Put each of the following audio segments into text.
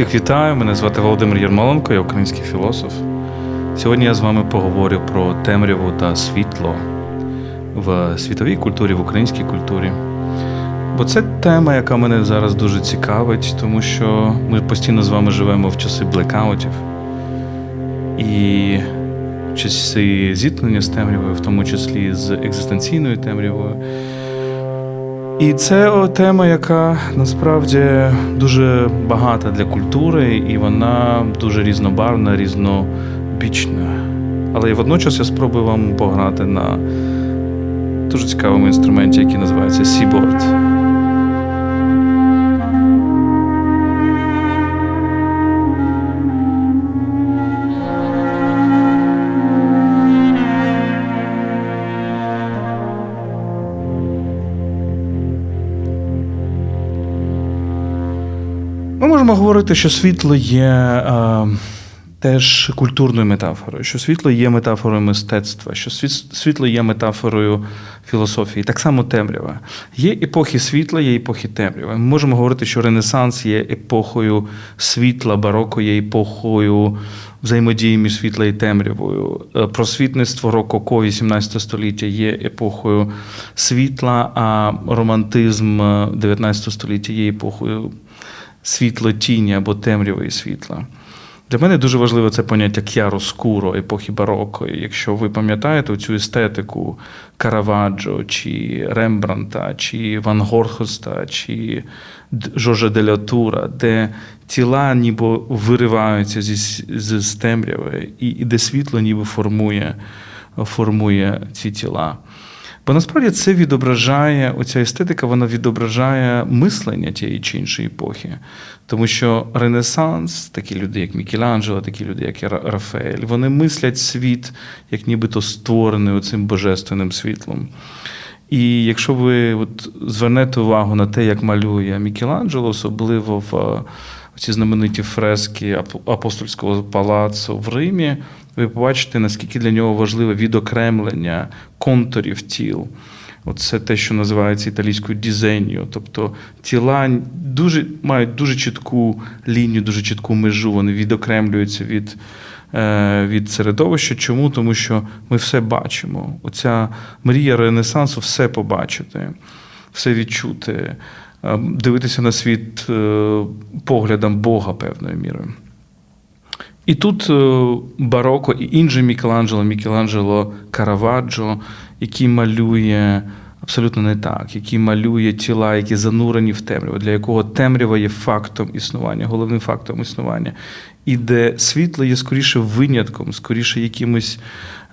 Всіх вітаю, мене звати Володимир Єрмоленко, я український філософ. Сьогодні я з вами поговорю про темряву та світло в світовій культурі, в українській культурі. Бо це тема, яка мене зараз дуже цікавить, тому що ми постійно з вами живемо в часи блекаутів. І в часи зіткнення з темрявою, в тому числі з екзистенційною темрявою. І це тема, яка насправді дуже багата для культури, і вона дуже різнобарвна, різнобічна. Але і водночас я спробую вам пограти на дуже цікавому інструменті, який називається Seaboard. Ми можемо говорити, що світло є е, теж культурною метафорою, що світло є метафорою мистецтва, що світло є метафорою філософії. Так само темрява. Є епохи світла, є епохи темряви. Ми можемо говорити, що Ренесанс є епохою світла, бароко є епохою взаємодії між світла і темрявою. Е, Просвітництво рококо 18 століття є епохою світла, а романтизм е, 19 століття є епохою світло тіні або темряви і світла. Для мене дуже важливе це поняття к'яроскуро епохи бароко. І Якщо ви пам'ятаєте цю естетику Караваджо, чи Рембранта, чи Ван Горхоста, чи Д- Жоржа де тіла ніби вириваються зі, з темряви, і, і де світло ніби формує, формує ці тіла. Бо насправді це відображає, оця естетика, вона відображає мислення тієї чи іншої епохи. Тому що Ренесанс, такі люди, як Мікеланджело, такі люди, як Рафаель, вони мислять світ як нібито створений оцим божественним світлом. І якщо ви от звернете увагу на те, як малює Мікеланджело, особливо в е, ці знамениті фрески апостольського палацу в Римі, ви побачите, наскільки для нього важливе відокремлення контурів тіл. Оце те, що називається італійською дізенью. Тобто тіла дуже, мають дуже чітку лінію, дуже чітку межу, вони відокремлюються від, е, від середовища. Чому? Тому що ми все бачимо. Оця мрія Ренесансу все побачити, все відчути, е, дивитися на світ е, поглядом Бога певною мірою. І тут е, бароко і інший Мікеланджело, Мікеланджело Караваджо, який малює абсолютно не так, який малює тіла, які занурені в темряву, для якого темрява є фактом існування, головним фактом існування. І де світло є скоріше винятком, скоріше якимось,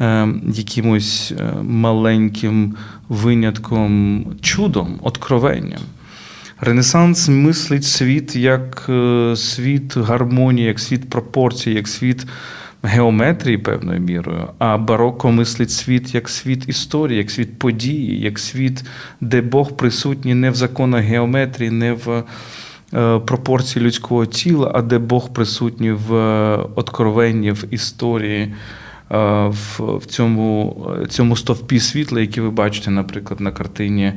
е, якимось е, маленьким винятком, чудом, откровенням. Ренесанс мислить світ як е, світ гармонії, як світ пропорцій, як світ геометрії певною мірою. А бароко мислить світ як світ історії, як світ події, як світ, де Бог присутній не в законах геометрії, не в е, пропорції людського тіла, а де Бог присутній в е, откровенні, в історії. В, цьому, цьому стовпі світла, який ви бачите, наприклад, на картині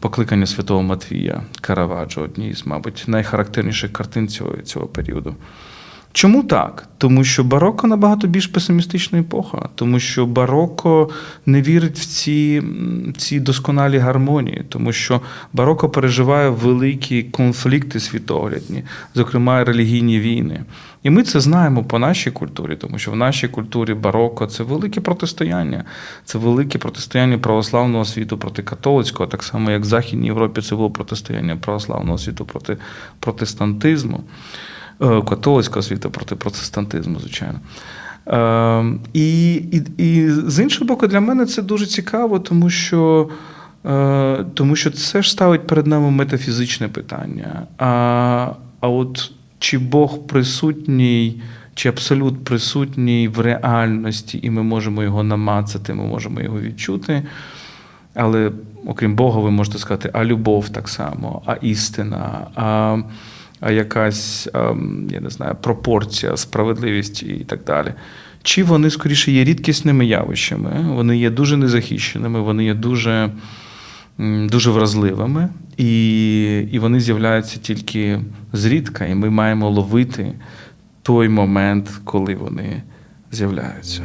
Покликання святого Матвія Караваджо, одній з, мабуть, найхарактерніших картин цього, цього періоду. Чому так? Тому що бароко набагато більш песимістична епоха, тому що бароко не вірить в ці, ці досконалі гармонії, тому що бароко переживає великі конфлікти світоглядні, зокрема релігійні війни. І ми це знаємо по нашій культурі, тому що в нашій культурі бароко це велике протистояння, це велике протистояння православного світу проти католицького, так само як в Західній Європі це було протистояння православного світу проти протестантизму, е, католицького світу проти протестантизму, звичайно. Е, І, і, і з іншого боку, для мене це дуже цікаво, тому що. Е, Тому що це ж ставить перед нами метафізичне питання. А, а от чи Бог присутній, чи абсолют присутній в реальності, і ми можемо його намацати, ми можемо його відчути. Але окрім Бога, ви можете сказати, а любов так само, а істина, а якась, я не знаю, пропорція, справедливість і так далі. Чи вони скоріше є рідкісними явищами, вони є дуже незахищеними, вони є дуже дуже вразливими, і, і вони з'являються тільки зрідка, і ми маємо ловити той момент, коли вони з'являються.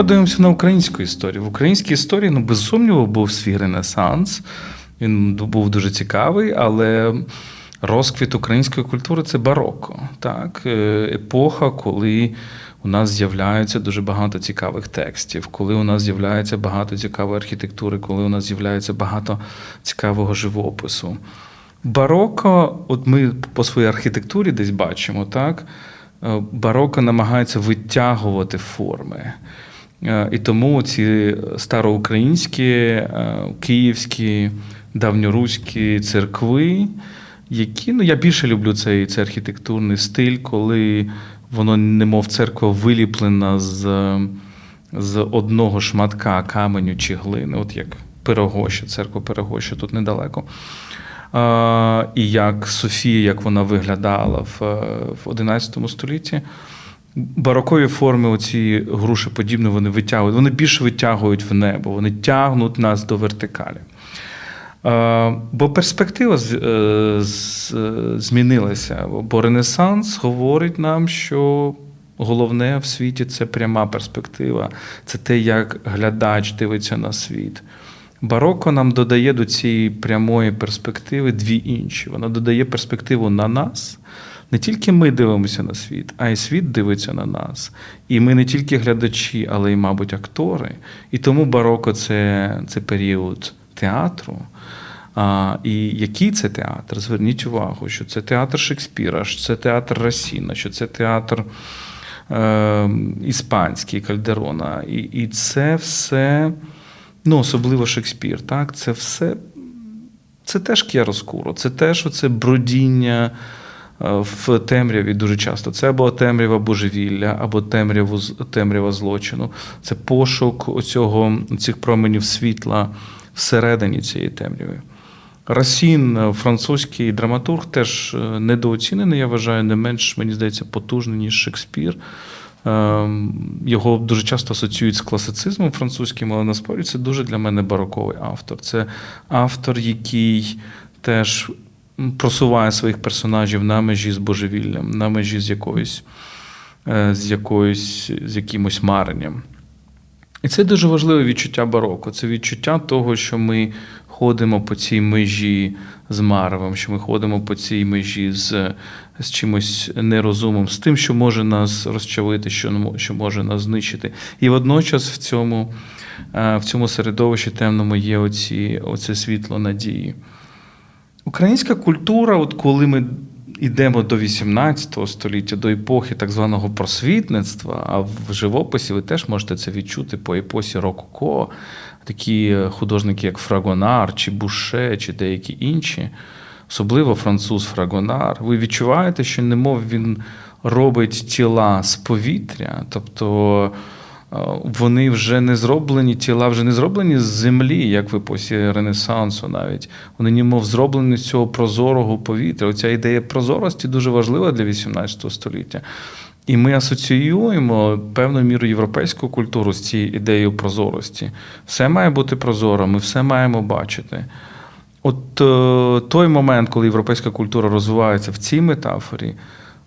Подивимося на українську історію. В українській історії, ну, без сумніву, був свій ренесанс. Він був дуже цікавий, але розквіт української культури це бароко. Так? Е, Епоха, коли у нас з'являється дуже багато цікавих текстів, коли у нас з'являється багато цікавої архітектури, коли у нас з'являється багато цікавого живопису. Бароко, от ми по своїй архітектурі десь бачимо, так? Е, Бароко намагається витягувати форми. Е, І тому ці староукраїнські, е, київські, давньоруські церкви, які ну я більше люблю цей, цей архітектурний стиль, коли воно немов церква виліплена з, з одного шматка каменю чи глини, от як Пирогоща, церква Пирогоща тут недалеко. А, І як Софія, як вона виглядала в, в 11 столітті. Барокові форми, оці грушеподібні, вони витягують, вони більше витягують в небо, вони тягнуть нас до вертикалі. Е, Бо перспектива е, змінилася. Бо Ренесанс говорить нам, що головне в світі це пряма перспектива, це те, як глядач дивиться на світ. Бароко нам додає до цієї прямої перспективи дві інші. Вона додає перспективу на нас. Не тільки ми дивимося на світ, а й світ дивиться на нас. І ми не тільки глядачі, але й, мабуть, актори. І тому бароко це, це період театру. А, І який це театр? Зверніть увагу, що це театр Шекспіра, що це театр Расіна, що це театр е, іспанський Кальдерона. І, і це все, ну, особливо Шекспір, так, це все. Це теж кіароскуро, це теж оце бродіння в темряві дуже часто. Це або темрява божевілля, або темряву, темрява злочину. Це пошук оцього, цих променів світла всередині цієї темряви. Расін, французький драматург, теж е, недооцінений, я вважаю, не менш, мені здається, потужний, ніж Шекспір. Ем, Його дуже часто асоціюють з класицизмом французьким, але насправді це дуже для мене бароковий автор. Це автор, який теж просуває своїх персонажів на межі з божевіллям, на межі з якоюсь, е, з якоюсь, з якимось маренням. І це дуже важливе відчуття бароко. Це відчуття того, що ми ходимо по цій межі з маревом, що ми ходимо по цій межі з, з чимось нерозумом, з тим, що може нас розчавити, що, що може нас знищити. І водночас в цьому, е, в цьому середовищі темному є оці, оце світло надії. Українська культура, от коли ми йдемо до 18 століття, до епохи так званого просвітництва, а в живописі ви теж можете це відчути по епосі Рококо, такі художники, як Фрагонар, чи Буше, чи деякі інші, особливо француз Фрагонар, ви відчуваєте, що немов він робить тіла з повітря, тобто. Е, Вони вже не зроблені, тіла вже не зроблені з землі, як в епосі Ренесансу навіть. Вони німов зроблені з цього прозорого повітря. Оця ідея прозорості дуже важлива для 18 століття. І ми асоціюємо певною мірою європейську культуру з цією ідеєю прозорості. Все має бути прозоро, ми все маємо бачити. От е, той момент, коли європейська культура розвивається в цій метафорі,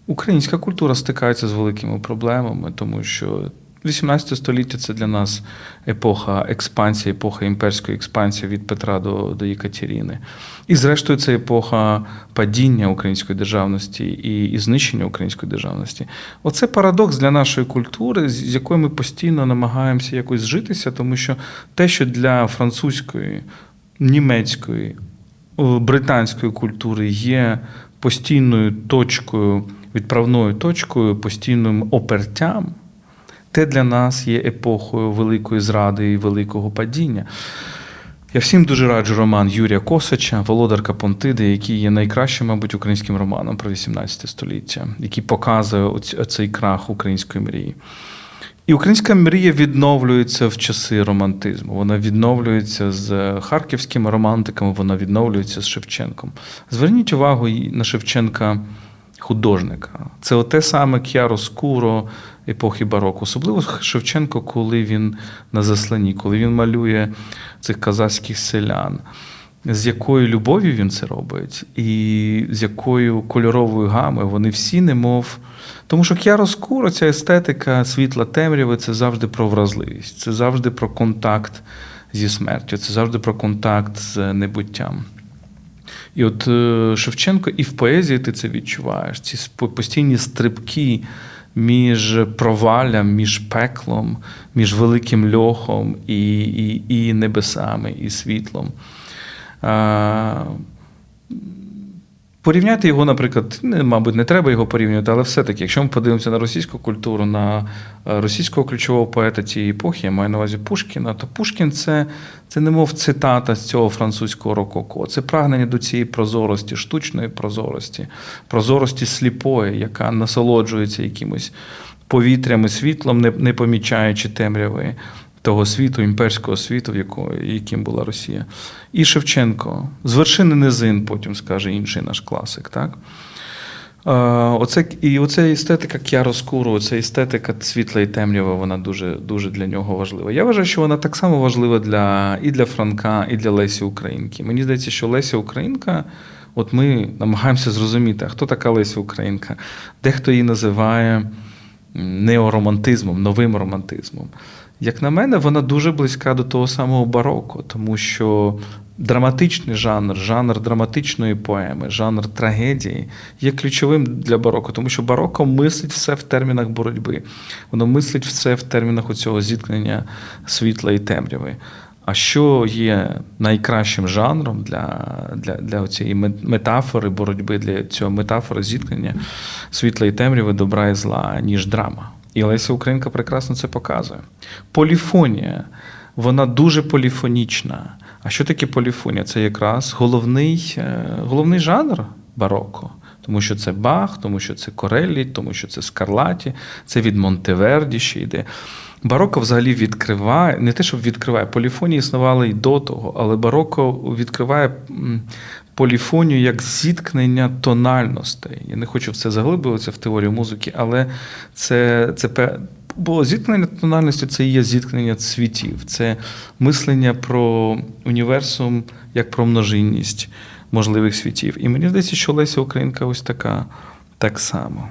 українська культура стикається з великими проблемами, тому що 18 століття це для нас епоха експансії, епоха імперської експансії від Петра до до Єкатеріни. І, зрештою, це епоха падіння української державності і і знищення української державності. Оце парадокс для нашої культури, з якою ми постійно намагаємося якось зжитися, тому що те, що для французької, німецької, британської культури є постійною точкою, відправною точкою, постійним опертям. Те для нас є епохою великої зради і великого падіння. Я всім дуже раджу роман Юрія Косача, Володарка Понтиди, який є найкращим, мабуть, українським романом про 18 століття, який показує оцей крах української мрії. І українська мрія відновлюється в часи романтизму. Вона відновлюється з харківськими романтиками, вона відновлюється з Шевченком. Зверніть увагу на Шевченка художника. Це оте саме К'яроскуро епохи бароко. Особливо Шевченко, коли він на заслані, коли він малює цих казацьких селян. З якою любов'ю він це робить, і з якою кольоровою гамою вони всі немов. Тому що к'яроскуро, ця естетика світла темряви це завжди про вразливість, це завжди про контакт зі смертю, це завжди про контакт з небуттям. І от е, Шевченко і в поезії ти це відчуваєш. Ці постійні стрибки між провалям, між пеклом, між великим льохом і і, і небесами, і світлом. Порівняти його, наприклад, не, мабуть, не треба його порівнювати, але все-таки, якщо ми подивимося на російську культуру, на е, російського ключового поета цієї епохи, я маю на увазі Пушкіна, то Пушкін це це немов цитата з цього французького рококо. Це прагнення до цієї прозорості, штучної прозорості, прозорості сліпої, яка насолоджується якимось повітрям і світлом, не, не помічаючи темряви того світу, імперського світу, в якого, яким була Росія. І Шевченко. З вершини низин, потім скаже інший наш класик. так? Оце, І оця естетика к'яроскуру, оця естетика світла і темрява, вона дуже дуже для нього важлива. Я вважаю, що вона так само важлива для, і для Франка, і для Лесі Українки. Мені здається, що Леся Українка, от ми намагаємося зрозуміти, а хто така Леся Українка? Дехто її називає неоромантизмом, новим романтизмом. Як на мене, вона дуже близька до того самого бароко, тому що драматичний жанр, жанр драматичної поеми, жанр трагедії є ключовим для бароко, тому що бароко мислить все в термінах боротьби. Воно мислить все в термінах оцього зіткнення світла і темряви. А що є найкращим жанром для для, для цієї метафори боротьби, для цього метафори зіткнення світла і темряви, добра і зла, ніж драма? І Леся Українка прекрасно це показує. Поліфонія, вона дуже поліфонічна. А що таке поліфонія? Це якраз головний, е, головний жанр бароко. Тому що це Бах, тому що це Кореллі, тому що це Скарлаті, це від Монтеверді ще йде. Бароко взагалі відкриває, не те, що відкриває, поліфонії існували й до того, але бароко відкриває поліфонію як зіткнення тональностей. Я не хочу в це заглиблюватися в теорію музики, але це це бо зіткнення тональності це є зіткнення світів, це мислення про універсум як про множинність можливих світів. І мені здається, що Леся Українка ось така так само.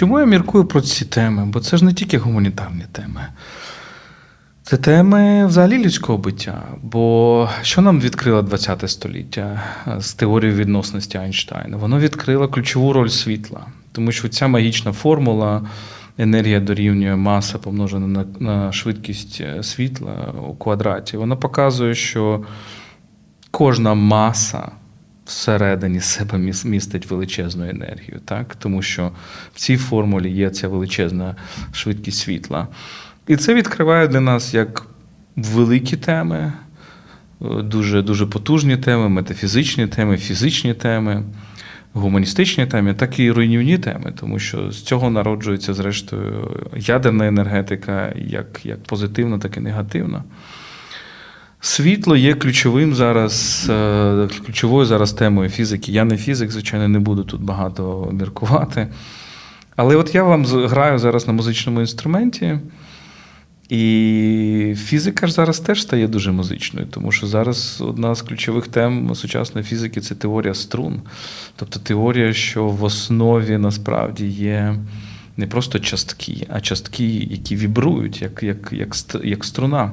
Чому я міркую про ці теми? Бо це ж не тільки гуманітарні теми. Це теми взагалі людського буття. Бо що нам відкрило ХХ століття з теорією відносності Айнштайна? Воно відкрило ключову роль світла, тому що ця магічна формула. Енергія дорівнює маса помножена на на швидкість світла у квадраті. Вона показує, що кожна маса всередині себе містить величезну енергію, так? тому що в цій формулі є ця величезна швидкість світла. І це відкриває для нас як великі теми, дуже дуже потужні теми, метафізичні теми, фізичні теми, гуманістичні теми, так і руйнівні теми, тому що з цього народжується, зрештою, ядерна енергетика, як, як позитивна, так і негативна. Світло є ключовим зараз, е, ключовою зараз темою фізики. Я не фізик, звичайно, не буду тут багато міркувати. Але от я вам граю зараз на музичному інструменті. І фізика ж зараз теж стає дуже музичною, тому що зараз одна з ключових тем сучасної фізики це теорія струн. Тобто теорія, що в основі насправді є не просто частки, а частки, які вібрують, як як, як, як струна.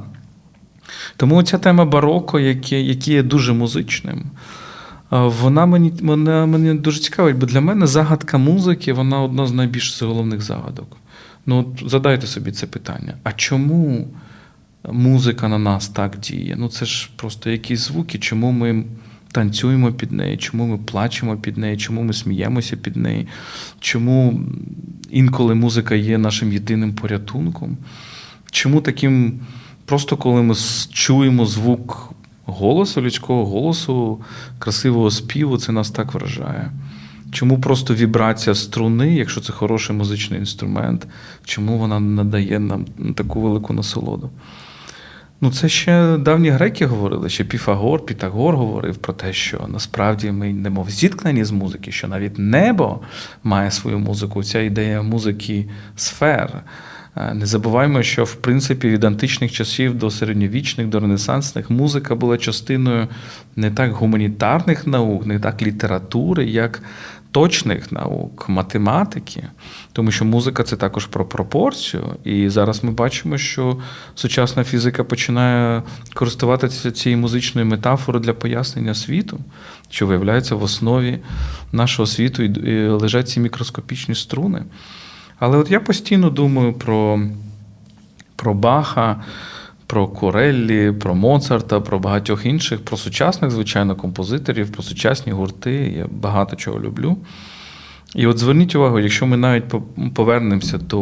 Тому ця тема бароко, яке, яке є дуже музичним, вона мені вона мені дуже цікавить, бо для мене загадка музики вона одна з найбільш головних загадок. Ну, от задайте собі це питання. А чому музика на нас так діє? Ну це ж просто якісь звуки, чому ми танцюємо під нею, чому ми плачемо під нею, чому ми сміємося під нею, чому інколи музика є нашим єдиним порятунком? Чому таким, просто коли ми чуємо звук голосу, людського голосу, красивого співу, це нас так вражає? Чому просто вібрація струни, якщо це хороший музичний інструмент, чому вона надає нам таку велику насолоду? Ну, це ще давні греки говорили, ще Піфагор, Пітагор говорив про те, що насправді ми йдемо в зіткненні з музики, що навіть небо має свою музику. Ця ідея музики сфер. Е, не забуваємо, що в принципі від античних часів до середньовічних, до ренесансних музика була частиною не так гуманітарних наук, не так літератури, як точних наук, математики, тому що музика це також про пропорцію. І зараз ми бачимо, що сучасна фізика починає користуватися цією музичною метафорою для пояснення світу, що виявляється в основі нашого світу і лежать ці мікроскопічні струни. Але от я постійно думаю про, про Баха про Кореллі, про Моцарта, про багатьох інших, про сучасних, звичайно, композиторів, про сучасні гурти. Я багато чого люблю. І от зверніть увагу, якщо ми навіть повернемося до,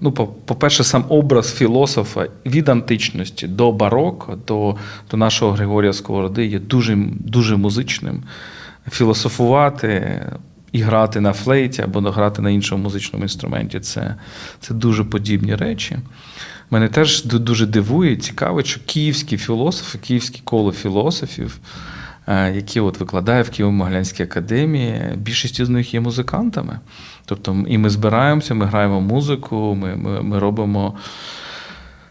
ну, по-перше, сам образ філософа від античності до бароко, до до нашого Григорія Сковороди є дуже дуже музичним. Філософувати і грати на флейті або грати на іншому музичному інструменті це, це дуже подібні речі. Мене теж дуже дивує, цікаво, що київські філософи, київське коло філософів, е, які от викладає в Києво-Могилянській академії, більшість з них є музикантами. Тобто, і ми збираємося, ми граємо музику, ми, ми, ми робимо.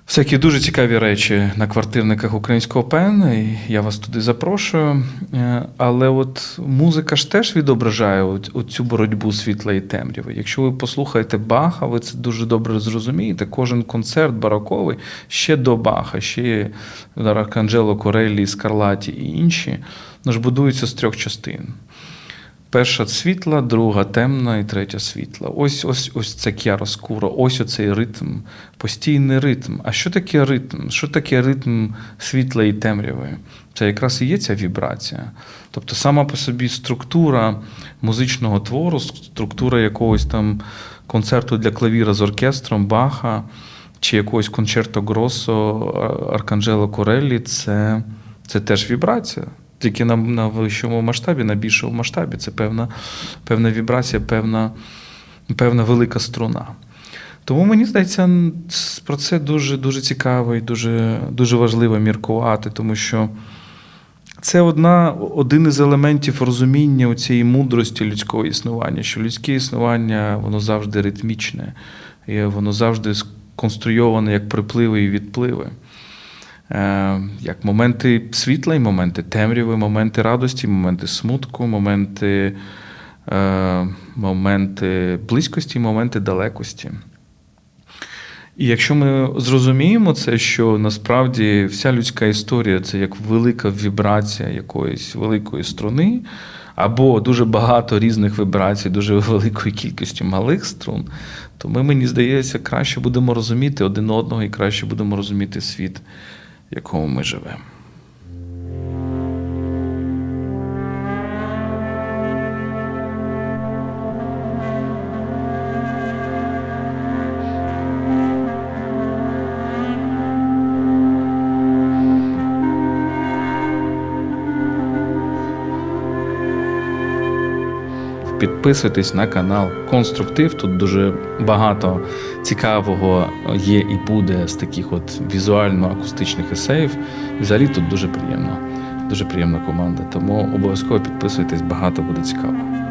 Всякі дуже цікаві речі на квартирниках українського ПЕН, і я вас туди запрошую. Е, але от музика ж теж відображає цю боротьбу світла і темряви. Якщо ви послухаєте Баха, ви це дуже добре зрозумієте. Кожен концерт бароковий ще до Баха, ще Арканджело Кореллі, Скарлаті і інші, ж будуються з трьох частин. Перша світла, друга темна і третя світла. Ось ось ось це кіароскура, ось оцей ритм, постійний ритм. А що таке ритм? Що таке ритм світла і темряви? Це якраз і є ця вібрація. Тобто сама по собі структура музичного твору, структура якогось там концерту для клавіра з оркестром, Баха чи якогось концерто Гросо, Арканджело Кореллі це, це теж вібрація тільки на на вищому масштабі, на більшому масштабі. Це певна певна вібрація, певна, певна велика струна. Тому мені здається, про це дуже дуже цікаво і дуже, дуже важливо міркувати, тому що. Це одна, один із елементів розуміння цієї мудрості людського існування, що людське існування воно завжди ритмічне, і воно завжди сконструйоване як припливи і відпливи. Е, як моменти світла і моменти темряви, моменти радості, моменти смутку, моменти е, моменти близькості, моменти далекості. І якщо ми зрозуміємо це, що насправді вся людська історія це як велика вібрація якоїсь великої струни, або дуже багато різних вібрацій, дуже великої кількості малих струн, то ми, мені здається, краще будемо розуміти один одного і краще будемо розуміти світ, якому ми живемо. Підписуйтесь на канал Конструктив. Тут дуже багато цікавого є і буде з таких от візуально-акустичних есеїв. Взагалі тут дуже приємно, дуже приємна команда. Тому обов'язково підписуйтесь, багато буде цікавого.